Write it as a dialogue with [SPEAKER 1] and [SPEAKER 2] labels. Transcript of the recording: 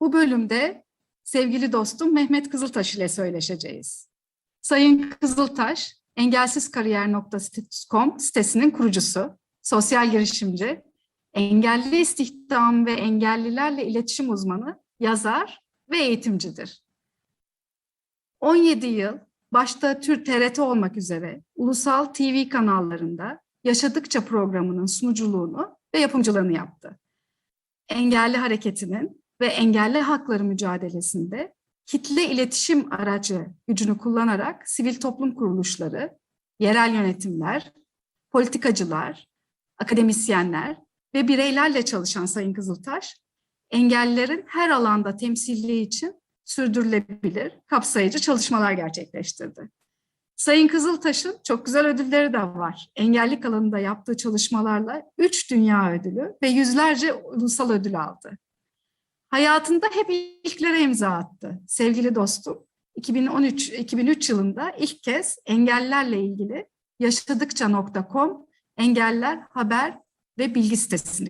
[SPEAKER 1] Bu bölümde sevgili dostum Mehmet Kızıltaş ile söyleşeceğiz. Sayın Kızıltaş, engelsizkariyer.com sitesinin kurucusu, sosyal girişimci, engelli istihdam ve engellilerle iletişim uzmanı, yazar ve eğitimcidir. 17 yıl başta Tür TRT olmak üzere ulusal TV kanallarında Yaşadıkça programının sunuculuğunu ve yapımcılığını yaptı. Engelli hareketinin ve engelli hakları mücadelesinde kitle iletişim aracı gücünü kullanarak sivil toplum kuruluşları, yerel yönetimler, politikacılar, akademisyenler ve bireylerle çalışan Sayın Kızıltaş, engellilerin her alanda temsilliği için sürdürülebilir, kapsayıcı çalışmalar gerçekleştirdi. Sayın Kızıltaş'ın çok güzel ödülleri de var. Engellik alanında yaptığı çalışmalarla 3 dünya ödülü ve yüzlerce ulusal ödül aldı. Hayatında hep ilklere imza attı. Sevgili dostum, 2013 2003 yılında ilk kez engellerle ilgili yaşadıkça.com engeller haber ve bilgi sitesini